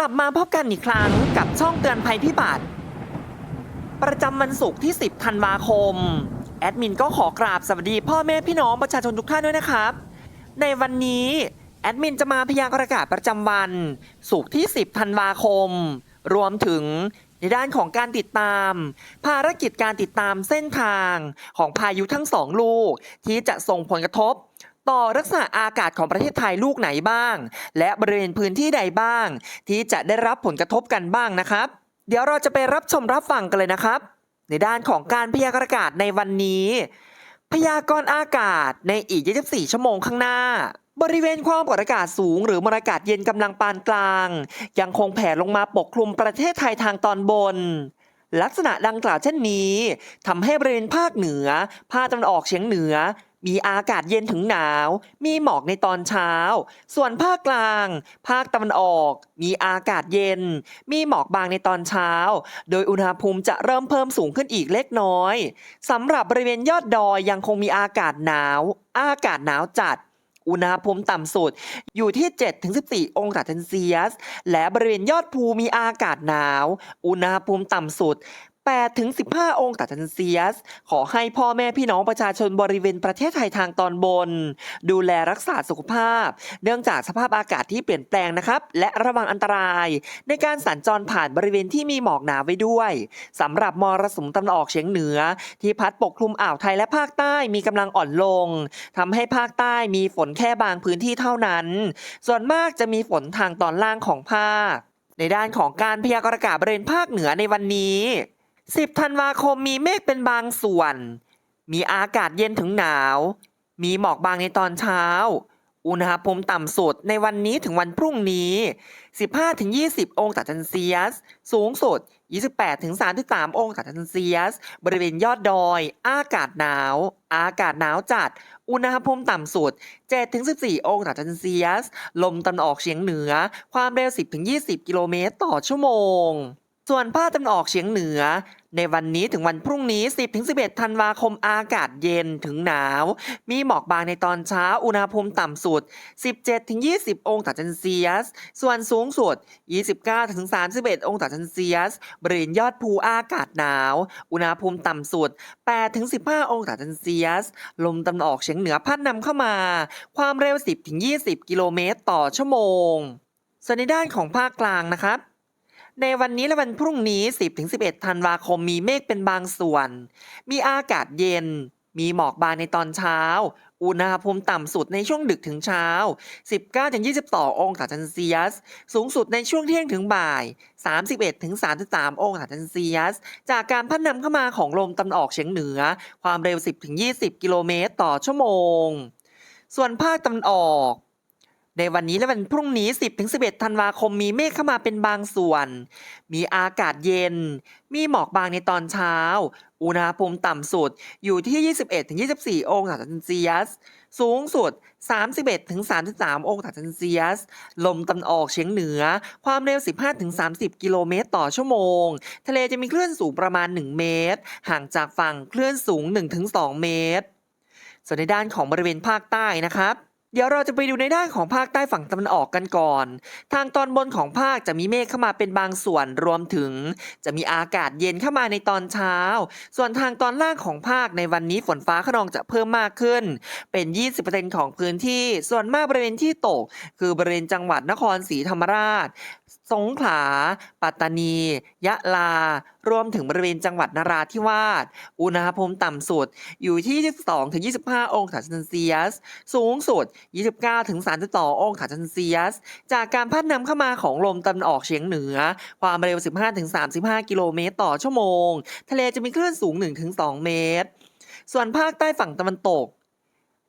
กลับมาพบกันอีกครั้งกับช่องเตือนภัยพิบัติ ประจำวันศุกร์ที่ 10 ธันวาคม แอดมินก็ขอกราบสวัสดีพ่อแม่พี่น้องประชาชนทุกท่านด้วยนะครับ ในวันนี้ แอดมินจะมาพยากรณ์อากาศประจำวันศุกร์ที่ 10 ธันวาคม รวมถึงในด้านของการติดตาม ภารกิจการติดตามเส้นทางของพายุทั้งสองลูก ที่จะส่งผลกระทบ ต่อลักษณะอากาศของประเทศไทยลูกไหนบ้าง และบริเวณพื้นที่ใดบ้าง ที่จะได้รับผลกระทบกันบ้างนะครับ เดี๋ยวเราจะไปรับชมรับฟังกันเลยนะครับ ในด้านของการพยากรณ์อากาศในวันนี้ พยากรณ์อากาศในอีก 24 ชั่วโมงข้างหน้าบริเวณความกดอากาศสูงหรือมวลอากาศเย็นกำลังปานกลาง ยังคงแผ่ลงมาปกคลุมประเทศไทยทางตอนบน ลักษณะดังกล่าวเช่นนี้ทำให้บริเวณภาคเหนือ ภาคตะวันออกเฉียงเหนือ มีอากาศเย็นถึงหนาว มีหมอกในตอนเช้า ส่วนภาคกลาง ภาคตะวันออก มีอากาศเย็น มีหมอกบางในตอนเช้า โดยอุณหภูมิจะเริ่มเพิ่มสูงขึ้นอีกเล็กน้อยสำหรับบริเวณยอดดอยยังคงมีอากาศหนาว อากาศหนาวจัดอุณหภูมิต่ำสุดอยู่ที่ 7-14 องศาเซนเซียส และบริเวณยอดภูมีอากาศหนาว อุณหภูมิต่ำสุด 8ถึง15 องศาเซนเซียส ขอให้พ่อแม่พี่น้องประชาชนบริเวณประเทศไทยทางตอนบน ดูแลรักษาสุขภาพ เนื่องจากสภาพอากาศที่เปลี่ยนแปลงนะครับ และระวังอันตราย ในการสัญจรผ่านบริเวณที่มีหมอกหนาไว้ด้วยสำหรับมรสุมตะวันออกเฉียงเหนือ ที่พัดปกคลุมอ่าวไทยและภาคใต้มีกำลังอ่อนลงทำให้ภาคใต้มีฝนแค่บางพื้นที่เท่านั้น ส่วนมากจะมีฝนทางตอนล่างของภาคในด้านของการพยากรณ์อากาศบริเวณภาคเหนือในวันนี้ 10 ธันวาคมมีเมฆเป็นบางส่วน มีอากาศเย็นถึงหนาว มีหมอกบางในตอนเช้า อุณหภูมิต่ำสุดในวันนี้ถึงวันพรุ่งนี้ 15-20 องศาเซนเซียส สูงสุด 28-33 องศาเซนเซียส บริเวณยอดดอย อากาศหนาว อากาศหนาวจัด อุณหภูมิต่ำสุด 7-14 องศาเซนเซียส ลมตะวันออกเฉียงเหนือ ความเร็ว 10-20 กิโลเมตรต่อชั่วโมง ส่วนภาคตะวันออกเฉียงเหนือ ในวันนี้ถึงวันพรุ่งนี้ 10-11 ธันวาคมอากาศเย็นถึงหนาว มีหมอกบางในตอนเช้าอุณหภูมิต่ำสุด 17-20 องศาเซนเซียส ส่วนสูงสุด 29-31 องศาเซนเซียส บริเวณยอดภูอากาศหนาว อุณหภูมิต่ำสุด 8-15 องศาเซนเซียส ลมตะวันออกเฉียงเหนือพัดนำเข้ามา ความเร็ว 10-20 กิโลเมตรต่อชั่วโมง ส่วนในด้านของภาคกลางนะครับ ในวันนี้และวันพรุ่งนี้ 10-11 ธันวาคมมีเมฆเป็นบางส่วน มีอากาศเย็น มีหมอกบางในตอนเช้า อุณหภูมิต่ำสุดในช่วงดึกถึงเช้า 19-22 องศาเซนเซียส สูงสุดในช่วงเที่ยงถึงบ่าย 31-33 องศาเซนเซียส จากการพัดนำเข้ามาของลมตะวันออกเฉียงเหนือ ความเร็ว 10-20 กิโลเมตรต่อชั่วโมง ส่วนภาคตะวันออก ในวันนี้และวันพรุ่งนี้ 10-11 ธันวาคมมีเมฆเข้ามาเป็นบางส่วน มีอากาศเย็น มีหมอกบางในตอนเช้า อุณหภูมิต่ำสุดอยู่ที่ 21-24 องศาเซนเซียส สูงสุด 31-33 องศาเซนเซียส ลมตะวันออกเฉียงเหนือ ความเร็ว 15-30 กิโลเมตรต่อชั่วโมง ทะเลจะมีคลื่นสูงประมาณ 1 เมตร ห่างจากฝั่งคลื่นสูง 1-2 เมตร ส่วนในด้านของบริเวณภาคใต้นะครับ เดี๋ยวเราจะไปดูในด้านของภาคใต้ฝั่งตะวันออกกันก่อน ทางตอนบนของภาคจะมีเมฆเข้ามาเป็นบางส่วนรวมถึง จะมีอากาศเย็นเข้ามาในตอนเช้า ส่วนทางตอนล่างของภาคในวันนี้ฝนฟ้าขนองจะเพิ่มมากขึ้น เป็น 20%ของพื้นที่ ส่วนมากบริเวณที่ตก คือบริเวณจังหวัดนครศรีธรรมราช สงขลา ปัตตานี ยะลา รวมถึงบริเวณจังหวัดนราธิวาส อุณหภูมิต่ำสุดอยู่ที่ 22-25 องศาเซนเซียส สูงสุด 29-32 องศาเซนเซียส จากการพัดนำเข้ามาของลมตะวันออกเฉียงเหนือ ความเร็ว 15-35 กิโลเมตรต่อชั่วโมง ทะเลจะมีคลื่นสูง 1-2 เมตร ส่วนภาคใต้ฝั่งตะวันตก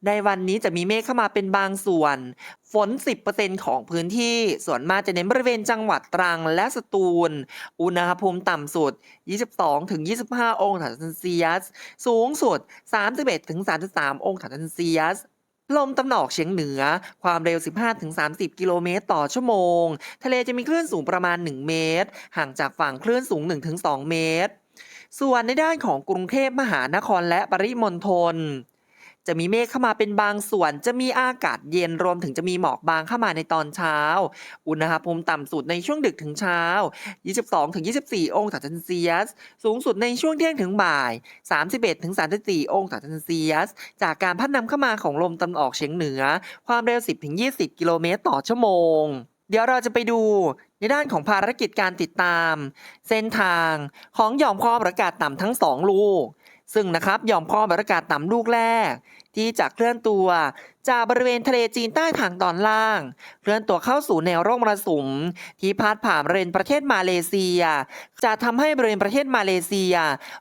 ในวันนี้จะมีเมฆเข้ามาเป็นบางส่วน ฝน 10%ของพื้นที่ ส่วนมากจะเน้นบริเวณจังหวัดตรังและสตูล อุณหภูมิต่ำสุด 22-25 องศาเซนเซียส สูงสุด 31-33 องศาเซนเซียส ลมตะวันอกเฉียงเหนือ ความเร็ว 15-30 กิโลเมตรต่อชั่วโมง ทะเลจะมีคลื่นสูงประมาณ 1 เมตร ห่างจากฝั่งคลื่นสูง 1-2 เมตร ส่วนในด้านของกรุงเทพมหานครและปริมณฑล จะมีเมฆเข้ามาเป็นบางส่วน จะมีอากาศเย็นรวมถึงจะมีหมอกบางเข้ามาในตอนเช้า อุณหภูมิต่ำสุดในช่วงดึกถึงเช้า 22-24 องศาเซนเซียส สูงสุดในช่วงเที่ยงถึงบ่าย 31-34 องศาเซนเซียส จากการพัดนำเข้ามาของลมตะวันออกเฉียงเหนือ ความเร็ว 10-20 กิโลเมตรต่อชั่วโมง เดี๋ยวเราจะไปดูในด้านของภารกิจการติดตาม เส้นทางของหย่อมความอากาศต่ำทั้งสองลูกซึ่งนะครับหย่อมความอากาศต่ำลูกแรก ที่จะเคลื่อนตัว จากบริเวณทะเลจีนใต้ทางตอนล่าง เคลื่อนตัวเข้าสู่แนวร่องมรสุม ที่พาดผ่านบริเวณประเทศมาเลเซีย จะทำให้บริเวณประเทศมาเลเซีย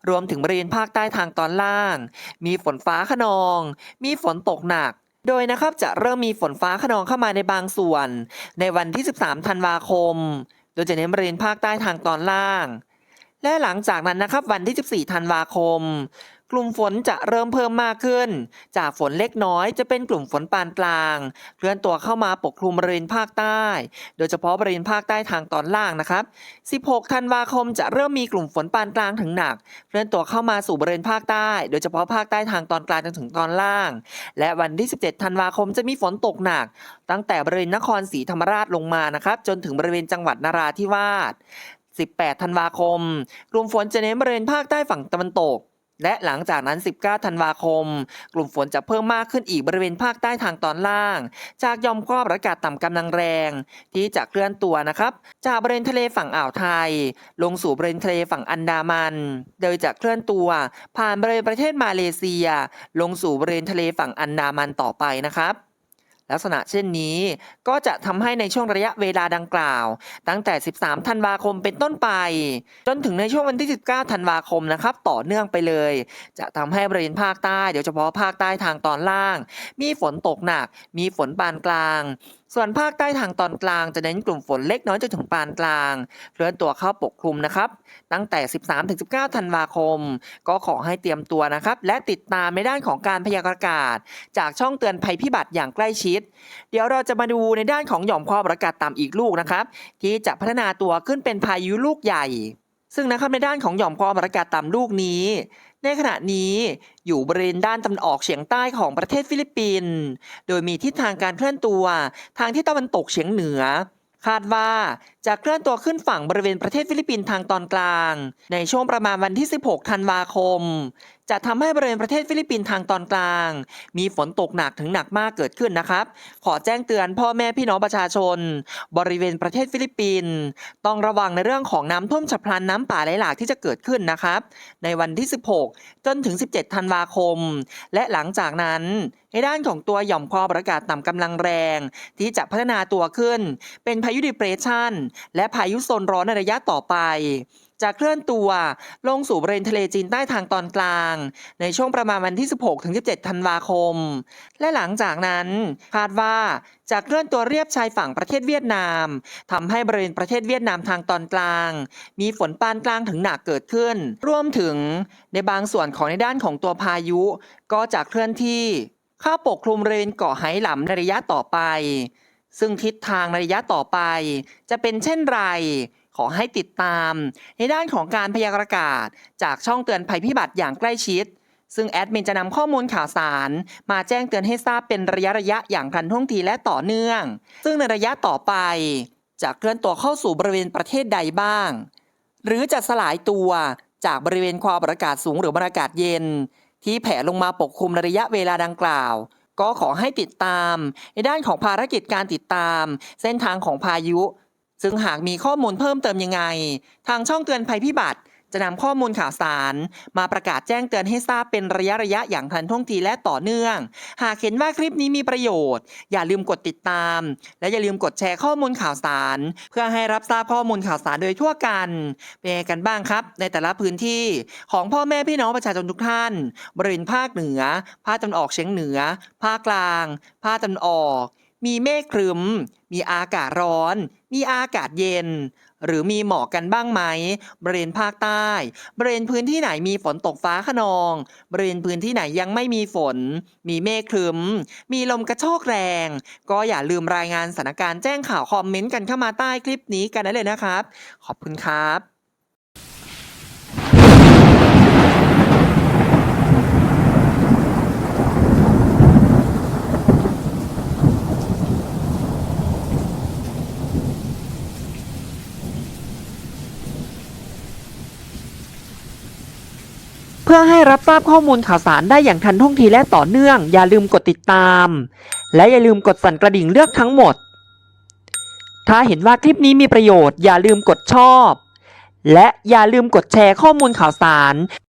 รวมถึงบริเวณภาคใต้ทางตอนล่าง มีฝนฟ้าขนอง มีฝนตกหนักโดยนะครับจะเริ่มมีฝนฟ้าขนองเข้ามาในบางส่วน ในวันที่ 13 ธันวาคม โดยจะเน้นบริเวณภาคใต้ทางตอนล่าง และหลังจากนั้นนะครับวันที่ 14 ธันวาคม กลุ่มฝนจะเริ่มเพิ่มมากขึ้น จากฝนเล็กน้อยจะเป็นกลุ่มฝนปานกลาง เคลื่อนตัวเข้ามาปกคลุมบริเวณภาคใต้ โดยเฉพาะบริเวณภาคใต้ทางตอนล่างนะครับ 16 ธันวาคมจะเริ่มมีกลุ่มฝนปานกลางถึงหนัก เคลื่อนตัวเข้ามาสู่บริเวณภาคใต้ โดยเฉพาะภาคใต้ทางตอนกลางจนถึงตอนล่าง และวันที่ 17 ธันวาคมจะมีฝนตกหนัก ตั้งแต่บริเวณนครศรีธรรมราชลงมานะครับ จนถึงบริเวณจังหวัดนราธิวาส18 ธันวาคม กลุ่มฝนจะเน้นบริเวณภาคใต้ฝั่งตะวันตก และหลังจากนั้น 19 ธันวาคม กลุ่มฝนจะเพิ่มมากขึ้นอีกบริเวณภาคใต้ทางตอนล่าง จากยอมความกดอากาศต่ำกำลังแรง ที่จะเคลื่อนตัวนะครับ จากบริเวณทะเลฝั่งอ่าวไทย ลงสู่บริเวณทะเลฝั่งอันดามัน โดยจะเคลื่อนตัว ผ่านบริเวณประเทศมาเลเซีย ลงสู่บริเวณทะเลฝั่งอันดามันต่อไปนะครับ ลักษณะเช่นนี้ก็จะทำให้ในช่วงระยะเวลาดังกล่าว ตั้งแต่ 13 ธันวาคมเป็นต้นไป จนถึงในช่วงวันที่ 19 ธันวาคมนะครับต่อเนื่องไปเลย จะทำให้บริเวณภาคใต้โดยเฉพาะภาคใต้ทางตอนล่าง มีฝนตกหนัก มีฝนปานกลาง ส่วนภาคใต้ทางตอนกลางจะเน้นกลุ่มฝนเล็กน้อยจนถึงปานกลาง เคลื่อนตัวเข้าปกคลุมนะครับ ตั้งแต่ 13-19 ธันวาคม ก็ขอให้เตรียมตัวนะครับ และติดตามในด้านของการพยากรณ์อากาศ จากช่องเตือนภัยพิบัติอย่างใกล้ชิด เดี๋ยวเราจะมาดูในด้านของหย่อมความกดอากาศต่ำอีกลูกนะครับ ที่จะพัฒนาตัวขึ้นเป็นพายุลูกใหญ่ ซึ่งนะครับในด้านของหย่อมความกดอากาศต่ำลูกนี้ ในขณะนี้อยู่บริเวณด้านตะวันออกเฉียงใต้ของประเทศฟิลิปปินส์โดยมีทิศทางการเคลื่อนตัวทางที่ตะวันตกเฉียงเหนือ คาดว่าจะเคลื่อนตัวขึ้นฝั่งบริเวณประเทศฟิลิปปินส์ทางตอนกลาง ในช่วงประมาณวันที่ 16 ธันวาคม จะทำให้บริเวณประเทศฟิลิปปินส์ทางตอนกลาง มีฝนตกหนักถึงหนักมากเกิดขึ้นนะครับ ขอแจ้งเตือนพ่อแม่พี่น้องประชาชน บริเวณประเทศฟิลิปปินส์ต้องระวังในเรื่องของน้ำท่วมฉับพลันน้ำป่าไหลหลากที่จะเกิดขึ้นนะครับ ในวันที่ 16 จนถึง 17 ธันวาคม และหลังจากนั้นในด้านของตัวหย่อมความกดอากาศต่ำกำลังแรง ที่จะพัฒนาตัวขึ้น เป็นพายุดิเปรสชันและพายุโซนร้อนในระยะต่อไป จะเคลื่อนตัวลงสู่บริเวณทะเลจีนใต้ทางตอนกลาง ในช่วงประมาณวันที่ 16ถึง17 ธันวาคม และหลังจากนั้นคาดว่าจะเคลื่อนตัวเรียบชายฝั่งประเทศเวียดนามทำให้บริเวณประเทศเวียดนามทางตอนกลาง มีฝนปานกลางถึงหนักเกิดขึ้น รวมถึงในบางส่วนของในด้านของตัวพายุ ก็จะเคลื่อนที่เข้าปกคลุมบริเวณเกาะไหหลำในระยะต่อไป ซึ่งทิศทางในระยะต่อไป จะเป็นเช่นไร ขอให้ติดตาม ในด้านของการพยากรณ์อากาศ จากช่องเตือนภัยพิบัติอย่างใกล้ชิด ซึ่งแอดมินจะนำข้อมูลข่าวสาร มาแจ้งเตือนให้ทราบเป็นระยะระยะอย่างทันท่วงทีและต่อเนื่อง ซึ่งในระยะต่อไป จะเคลื่อนตัวเข้าสู่บริเวณประเทศใดบ้าง หรือจะสลายตัวจากบริเวณความกดอากาศสูงหรือบรรยากาศเย็น ที่แผ่ลงมาปกคลุมในระยะเวลาดังกล่าวก็ขอให้ติดตาม ในด้านของภารกิจการติดตาม เส้นทางของพายุ ซึ่งหากมีข้อมูลเพิ่มเติมยังไง ทางช่องเตือนภัยพิบัติจะนำข้อมูลข่าวสาร มาประกาศแจ้งเตือนให้ทราบเป็นระยะระยะอย่างทันท่วงทีและต่อเนื่อง หากเห็นว่าคลิปนี้มีประโยชน์ อย่าลืมกดติดตาม และอย่าลืมกดแชร์ข้อมูลข่าวสาร เพื่อให้รับทราบข้อมูลข่าวสารโดยทั่วกันเป็นกันบ้างครับ ในแต่ละพื้นที่ของพ่อแม่พี่น้องประชาชนทุกท่าน บริเวณภาคเหนือ ภาคตะวันออกเฉียงเหนือ ภาคกลาง ภาคตะวันออก มีเมฆครึม มีอากาศร้อน มีอากาศเย็น หรือมีหมอกกันบ้างไหม บริเวณภาคใต้ บริเวณพื้นที่ไหนมีฝนตกฟ้าขนอง บริเวณพื้นที่ไหนยังไม่มีฝน มีเมฆครึม มีลมกระโชกแรง ก็อย่าลืมรายงานสถานการณ์แจ้งข่าวคอมเมนต์กันเข้ามาใต้คลิปนี้กันได้เลยนะครับ ขอบคุณครับ พื่อให้รับทราบข้อมูลข่าวสารได้อย่างทันท่วงทีและต่อเนื่อง อย่าลืมกดติดตาม และอย่าลืมกดสั่นกระดิ่งเลือกทั้งหมด ถ้าเห็นว่าคลิปนี้มีประโยชน์ อย่าลืมกดชอบ และอย่าลืมกดแชร์ข้อมูลข่าวสาร